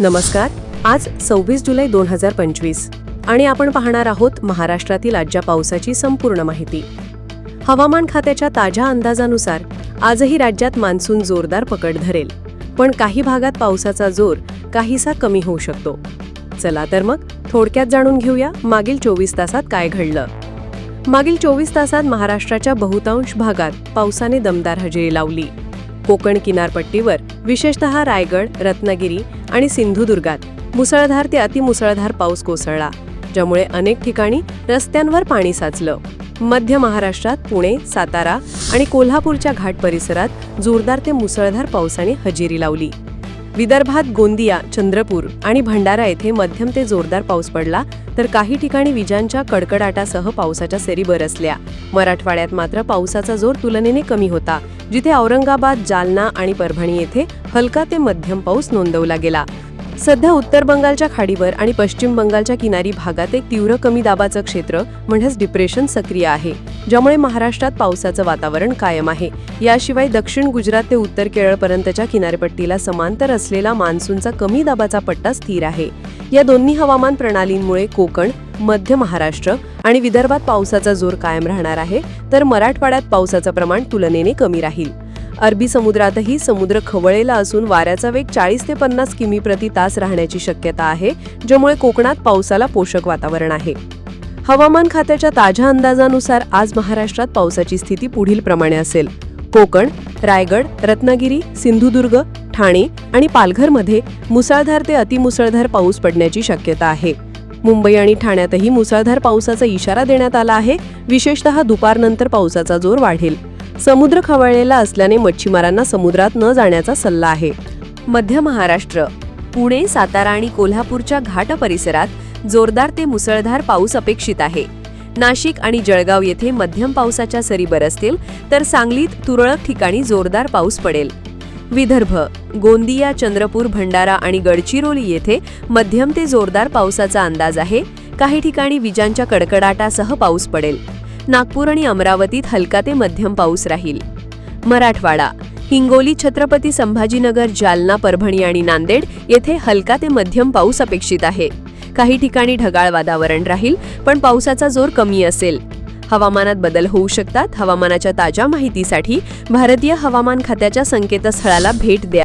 नमस्कार. आज सव्वीस जुलै दोन हजार पंचवीस आणि आपण पाहणार आहोत महाराष्ट्रातील आजच्या पावसाची संपूर्ण माहिती. हवामान खात्याच्या ताज्या अंदाजानुसार आजही राज्यात मान्सून जोरदार पकड धरेल पण काही भागात पावसाचा जोर काहीसा कमी होऊ शकतो. चला तर मग थोडक्यात जाणून घेऊया मागील चोवीस तासात काय घडलं. मागील चोवीस तासात महाराष्ट्राच्या बहुतांश भागात पावसाने दमदार हजेरी लावली. कोकण किनारपट्टीवर विशेषतः रायगड रत्नागिरी आणि सिंधुदुर्गात. मुसळधार ते अतिमुसळधार पाऊस कोसळला ज्यामुळे अनेक ठिकाणी रस्त्यांवर पाणी साचलं. मध्य महाराष्ट्रात पुणे सातारा आणि कोल्हापूरच्या घाट परिसरात जोरदार ते मुसळधार पावसाने हजेरी लावली. विदर्भात गोंदिया चंद्रपूर आणि भंडारा येथे मध्यम ते जोरदार पाऊस पडला तर काही ठिकाणी विजांच्या कडकडाटासह पावसाच्या सरी बरसल्या. मराठवाड्यात मात्र पावसाचा जोर तुलनेने कमी होता जिथे औरंगाबाद जालना आणि परभणी येथे हलका ते मध्यम पाऊस नोंदवला गेला. सध्या उत्तर बंगालच्या खाडीवर आणि पश्चिम बंगालच्या किनारी भागात एक तीव्र कमी दाबाचं क्षेत्र म्हणजेच डिप्रेशन सक्रिय आहे ज्यामुळे महाराष्ट्रात पावसाचं वातावरण कायम आहे. याशिवाय दक्षिण गुजरात ते उत्तर केरळपर्यंतच्या किनारपट्टीला समांतर असलेला मान्सूनचा कमी दाबाचा पट्टा स्थिर आहे. या दोन्ही हवामान प्रणालींमुळे कोकण मध्य महाराष्ट्र आणि विदर्भात पावसाचा जोर कायम राहणार आहे तर मराठवाड्यात पावसाचं प्रमाण तुलनेने कमी राहील. अरबी समुद्रातही समुद्र खवळलेला असून वाऱ्याचा वेग चाळीस ते पन्नास किमी प्रति तास राहण्याची शक्यता आहे ज्यामुळे कोकणात पावसाला पोषक वातावरण आहे. हवामान खात्याच्या ताज्या अंदाजानुसार आज महाराष्ट्रात पावसाची स्थिती पुढील प्रमाणे असेल. कोकण रायगड रत्नागिरी सिंधुदुर्ग ठाणे आणि पालघरमध्ये मुसळधार ते अतिमुसळधार पाऊस पडण्याची शक्यता आहे. मुंबई आणि ठाण्यातही मुसळधार पावसाचा इशारा देण्यात आला आहे. विशेषतः दुपारनंतर पावसाचा जोर वाढेल. समुद्र खवळलेला असल्याने मच्छीमारांना समुद्रात न जाण्याचा सल्ला आहे. मध्य महाराष्ट्र पुणे सातारा आणि कोल्हापूरच्या घाट परिसरात जोरदार ते मुसळधार पाऊस अपेक्षित आहे. नाशिक आणि जळगाव येथे मध्यम पावसाच्या सरी बरसतील तर सांगलीत तुरळक ठिकाणी जोरदार पाऊस पडेल. विदर्भ गोंदिया चंद्रपूर भंडारा आणि गडचिरोली येथे मध्यम ते जोरदार पावसाचा अंदाज आहे. काही ठिकाणी विजांच्या कडकडाटासह पाऊस पडेल. नागपूर आणि अमरावतीत हलका ते मध्यम पाऊस राहील. मराठवाडा हिंगोली छत्रपती संभाजीनगर जालना परभणी आणि नांदेड येथे हलका ते मध्यम पाऊस अपेक्षित आहे. काही ठिकाणी ढगाळ वातावरण राहील पण पावसाचा जोर कमी असेल. हवामानात बदल होऊ शकतात. हवामानाच्या ताज्या माहितीसाठी भारतीय हवामान खात्याच्या संकेतस्थळाला भेट द्या.